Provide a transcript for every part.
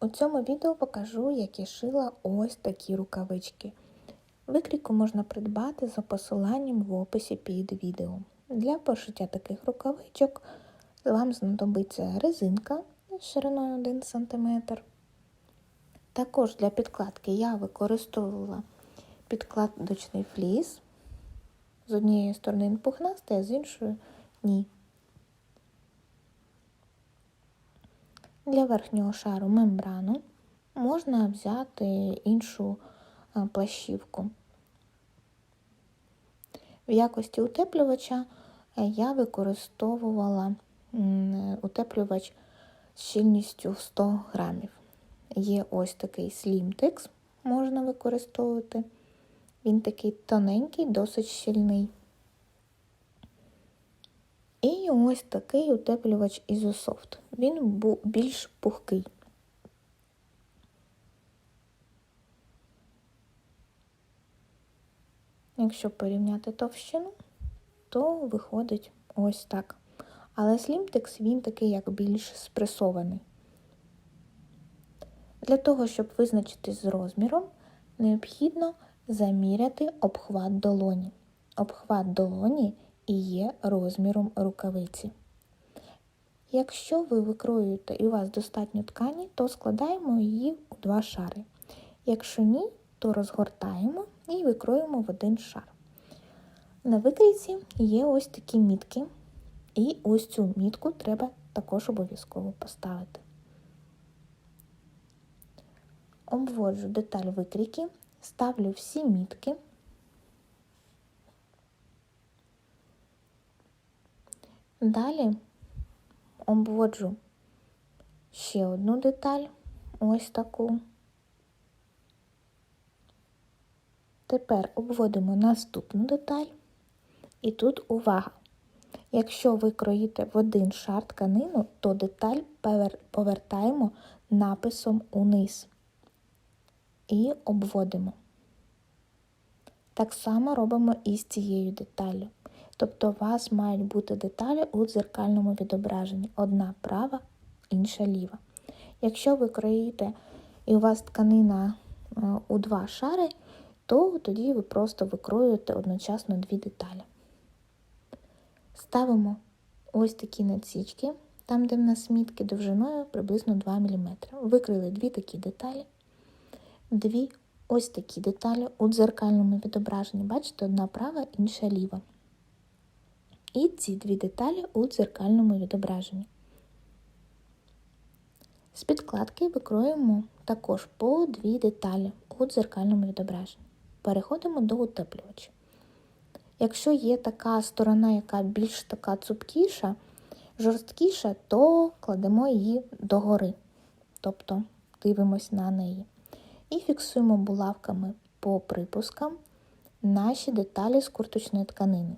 У цьому відео покажу, як я шила ось такі рукавички. Викрійку можна придбати за посиланням в описі під відео. Для пошиття таких рукавичок вам знадобиться резинка шириною 1 см. Також для підкладки я використовувала підкладочний фліс. З однієї сторони він пухнастий, а з іншої ні. Для верхнього шару мембрану можна взяти іншу плащівку. В якості утеплювача я використовувала утеплювач з щільністю в 100 грамів. Є ось такий Slimtex, можна використовувати. Він такий тоненький, досить щільний. І ось такий утеплювач Ізософт. Він був більш пухкий. Якщо порівняти товщину, то виходить ось так. Але слімтекс він такий як більш спресований. Для того, щоб визначитись з розміром, необхідно заміряти обхват долоні. Обхват долоні і є розміром рукавиці. Якщо ви викроюєте і у вас достатньо ткані, то складаємо її у два шари. Якщо ні, то розгортаємо і викроюємо в один шар. На викрійці є ось такі мітки, і ось цю мітку треба також обов'язково поставити. Обводжу деталь викрійки, ставлю всі мітки. Далі обводжу ще одну деталь, ось таку. Тепер обводимо наступну деталь. І тут увага! Якщо ви кроїте в один шар тканину, то деталь повертаємо написом униз і обводимо. Так само робимо і з цією деталлю. Тобто у вас мають бути деталі у дзеркальному відображенні. Одна права, інша ліва. Якщо ви кроїте і у вас тканина е, у два шари, то тоді ви просто викроюєте одночасно дві деталі. Ставимо ось такі надсічки, там, де в нас мітки довжиною приблизно 2 мм. Викрили дві такі деталі, дві ось такі деталі у дзеркальному відображенні. Бачите, одна права, інша ліва. І ці дві деталі у дзеркальному відображенні. З підкладки викроюємо також по дві деталі у дзеркальному відображенні. Переходимо до утеплювача. Якщо є така сторона, яка більш така цупкіша, жорсткіша, то кладемо її догори, тобто дивимось на неї. І фіксуємо булавками по припускам наші деталі з курточної тканини.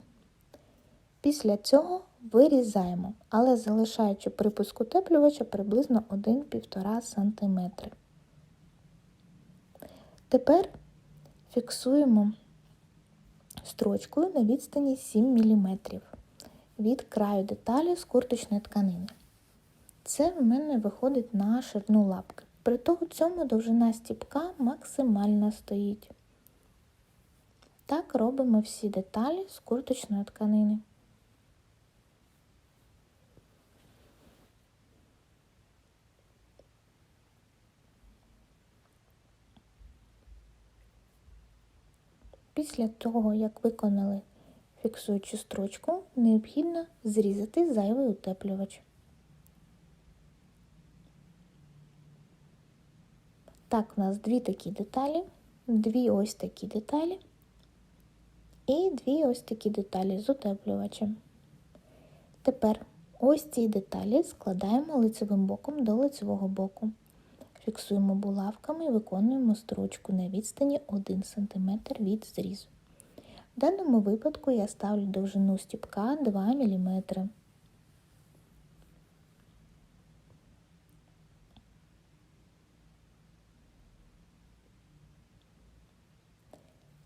Після цього вирізаємо, але залишаючи припуск утеплювача приблизно 1-1,5 см. Тепер фіксуємо строчкою на відстані 7 мм від краю деталі з курточної тканини. Це в мене виходить на ширину лапки. При того цьому довжина стіпка максимальна стоїть. Так робимо всі деталі з курточної тканини. Після того, як виконали фіксуючу строчку, необхідно зрізати зайвий утеплювач. Так, у нас дві такі деталі, дві ось такі деталі і дві ось такі деталі з утеплювачем. Тепер ось ці деталі складаємо лицевим боком до лицевого боку. Фіксуємо булавками і виконуємо строчку на відстані 1 см від зрізу. В даному випадку я ставлю довжину стіпка 2 мм.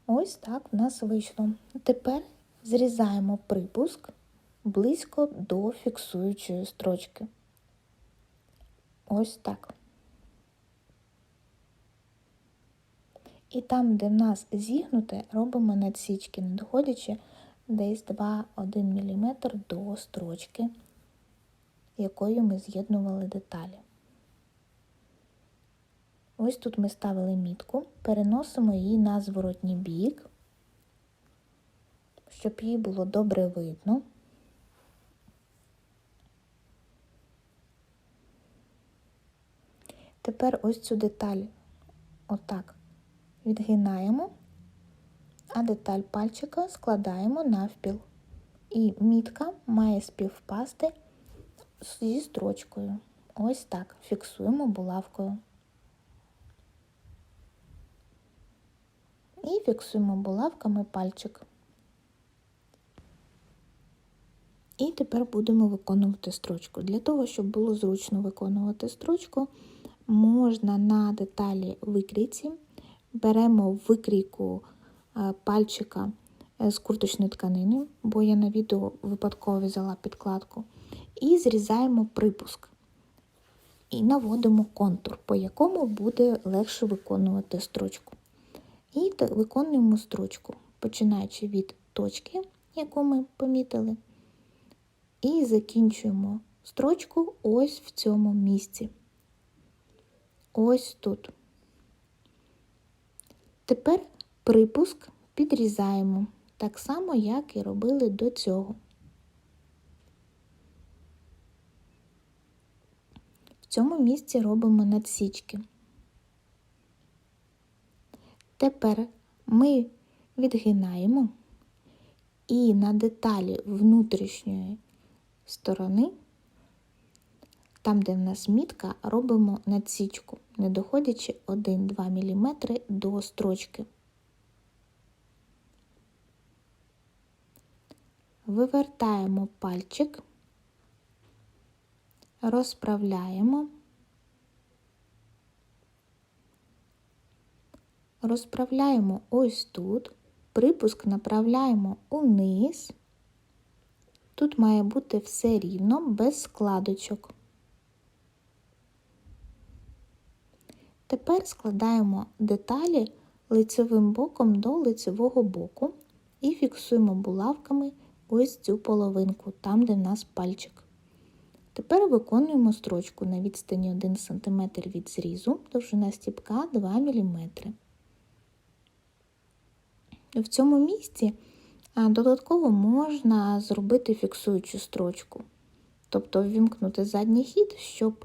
Ось так в нас вийшло. Тепер зрізаємо припуск близько до фіксуючої строчки. Ось так. І там, де в нас зігнуте, робимо надсічки, не доходячи десь 2-1 мм до строчки, якою ми з'єднували деталі. Ось тут ми ставили мітку, переносимо її на зворотній бік, щоб її було добре видно. Тепер ось цю деталь отак відгинаємо, а деталь пальчика складаємо навпіл. І мітка має співпасти зі строчкою. Ось так фіксуємо булавкою. І фіксуємо булавками пальчик. І тепер будемо виконувати строчку. Для того, щоб було зручно виконувати строчку, можна на деталі викрійці, беремо викрійку е, пальчика е, з курточної тканини, бо я на відео випадково взяла підкладку, і зрізаємо припуск. І наводимо контур, по якому буде легше виконувати строчку. І виконуємо строчку, починаючи від точки, яку ми помітили, і закінчуємо строчку ось в цьому місці. Ось тут. Тепер припуск підрізаємо, так само, як і робили до цього. В цьому місці робимо надсічки. Тепер ми відгинаємо і на деталі внутрішньої сторони, там, де в нас мітка, робимо надсічку, не доходячи 1-2 мм до строчки. Вивертаємо пальчик, розправляємо. розправляємо ось тут, припуск направляємо униз. Тут має бути все рівно, без складочок. Тепер складаємо деталі лицевим боком до лицевого боку і фіксуємо булавками ось цю половинку, там, де в нас пальчик. Тепер виконуємо строчку на відстані 1 см від зрізу, довжина стіпка 2 мм. В цьому місці додатково можна зробити фіксуючу строчку, тобто ввімкнути задній хід, щоб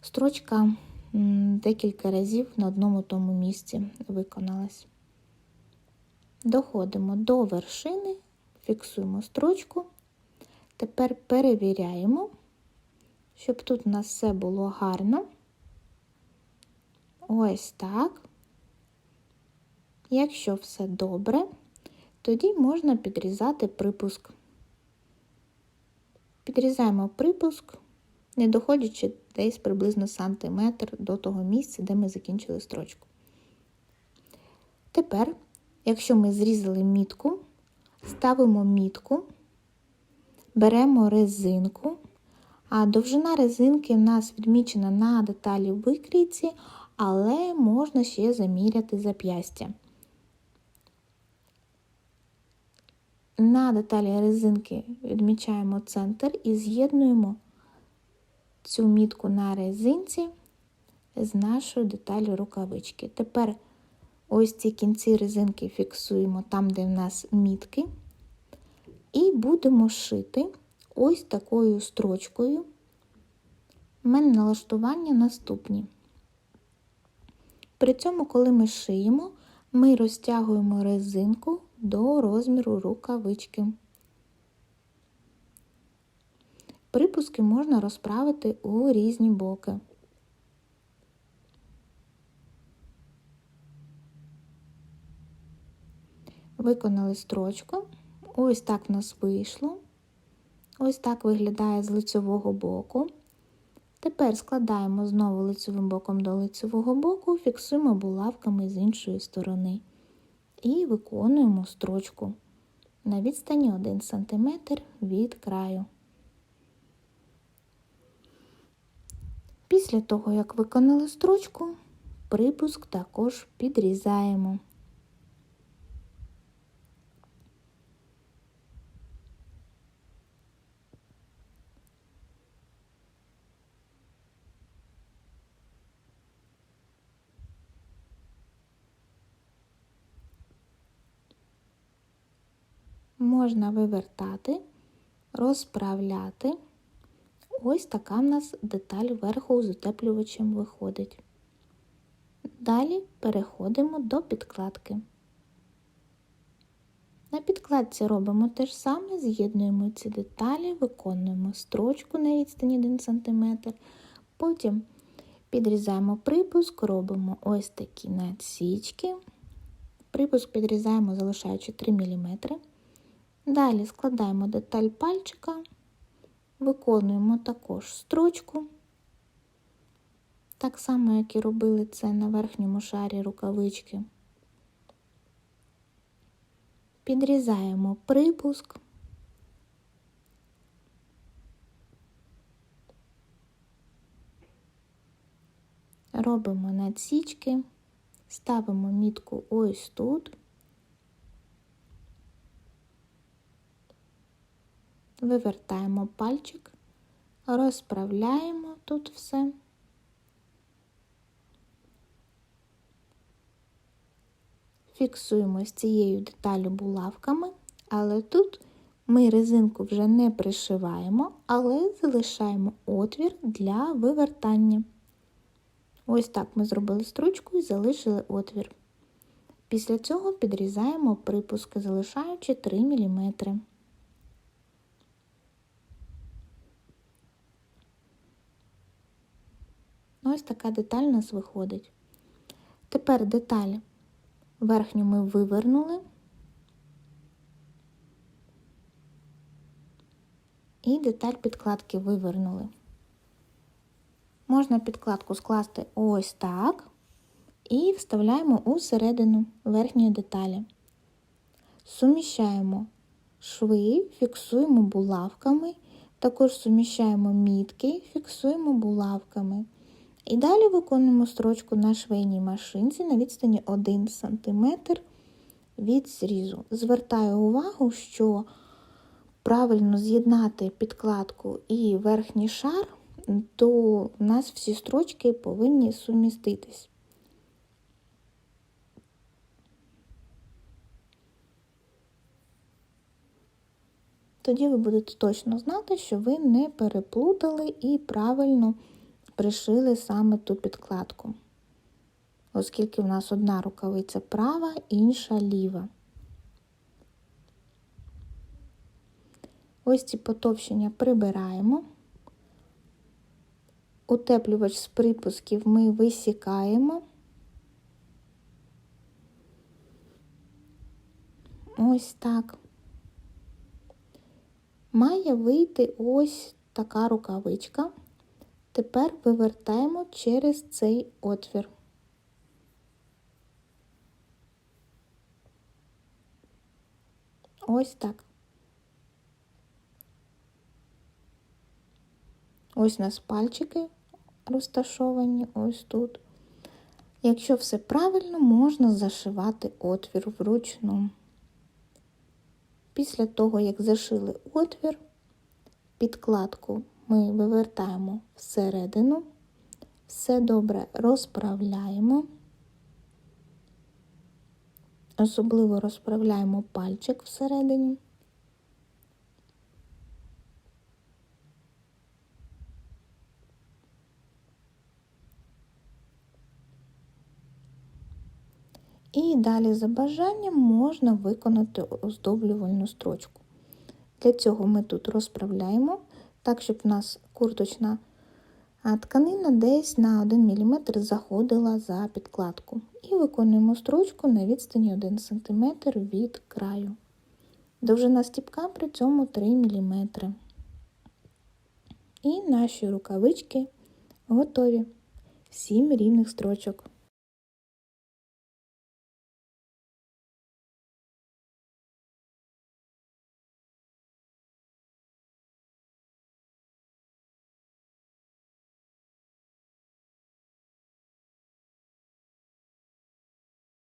строчка декілька разів на одному тому місці виконалась. Доходимо до вершини, фіксуємо строчку. Тепер перевіряємо, щоб тут у нас все було гарно. Ось так. Якщо все добре, тоді можна підрізати припуск. Підрізаємо припуск, не доходячи десь приблизно сантиметр до того місця, де ми закінчили строчку. Тепер, якщо ми зрізали мітку, ставимо мітку, беремо резинку, а довжина резинки в нас відмічена на деталі викрійці, але можна ще заміряти зап'ястя. На деталі резинки відмічаємо центр і з'єднуємо цю мітку на резинці з нашою деталю рукавички. Тепер ось ці кінці резинки фіксуємо там, де в нас мітки, і будемо шити ось такою строчкою. У мене налаштування наступні. При цьому, коли ми шиємо, ми розтягуємо резинку до розміру рукавички. Припуски можна розправити у різні боки. Виконали строчку. Ось так в нас вийшло. Ось так виглядає з лицевого боку. Тепер складаємо знову лицевим боком до лицевого боку, фіксуємо булавками з іншої сторони і виконуємо строчку на відстані 1 см від краю. Після того, як виконали строчку, припуск також підрізаємо. Можна вивертати, розправляти. Ось така в нас деталь верху з утеплювачем виходить. Далі переходимо до підкладки. На підкладці робимо те ж саме, з'єднуємо ці деталі, виконуємо строчку на відстані 1 см, потім підрізаємо припуск, робимо ось такі надсічки. Припуск підрізаємо, залишаючи 3 мм. Далі складаємо деталь пальчика, виконуємо також строчку, так само, як і робили це на верхньому шарі рукавички. Підрізаємо припуск. Робимо надсічки, ставимо мітку ось тут. Вивертаємо пальчик, розправляємо тут все. Фіксуємо з цією деталю булавками, але тут ми резинку вже не пришиваємо, але залишаємо отвір для вивертання. Ось так ми зробили стручку і залишили отвір. Після цього підрізаємо припуски, залишаючи 3 мм. Ось така деталь у нас виходить. Тепер деталь верхню ми вивернули і деталь підкладки вивернули. Можна підкладку скласти ось так і вставляємо у середину верхньої деталі. Суміщаємо шви, фіксуємо булавками, також суміщаємо мітки, фіксуємо булавками. І далі виконуємо строчку на швейній машинці на відстані 1 см від зрізу. Звертаю увагу, що правильно з'єднати підкладку і верхній шар, то у нас всі строчки повинні суміститись. Тоді ви будете точно знати, що ви не переплутали і правильно пришили саме ту підкладку, оскільки в нас одна рукавиця права, інша ліва. Ось ці потовщення прибираємо. Утеплювач з припусків ми висікаємо. Ось так. Має вийти ось така рукавичка. Тепер вивертаємо через цей отвір. Ось так. Ось у нас пальчики розташовані ось тут. Якщо все правильно, можна зашивати отвір вручну. Після того, як зашили отвір, підкладку ми вивертаємо всередину, все добре розправляємо, особливо розправляємо пальчик всередині. І далі за бажанням можна виконати оздоблювальну строчку. Для цього ми тут розправляємо так, щоб в нас курточна тканина десь на 1 мм заходила за підкладку. І виконуємо строчку на відстані 1 см від краю. Довжина стіпка при цьому 3 мм. І наші рукавички готові. 7 рівних строчок.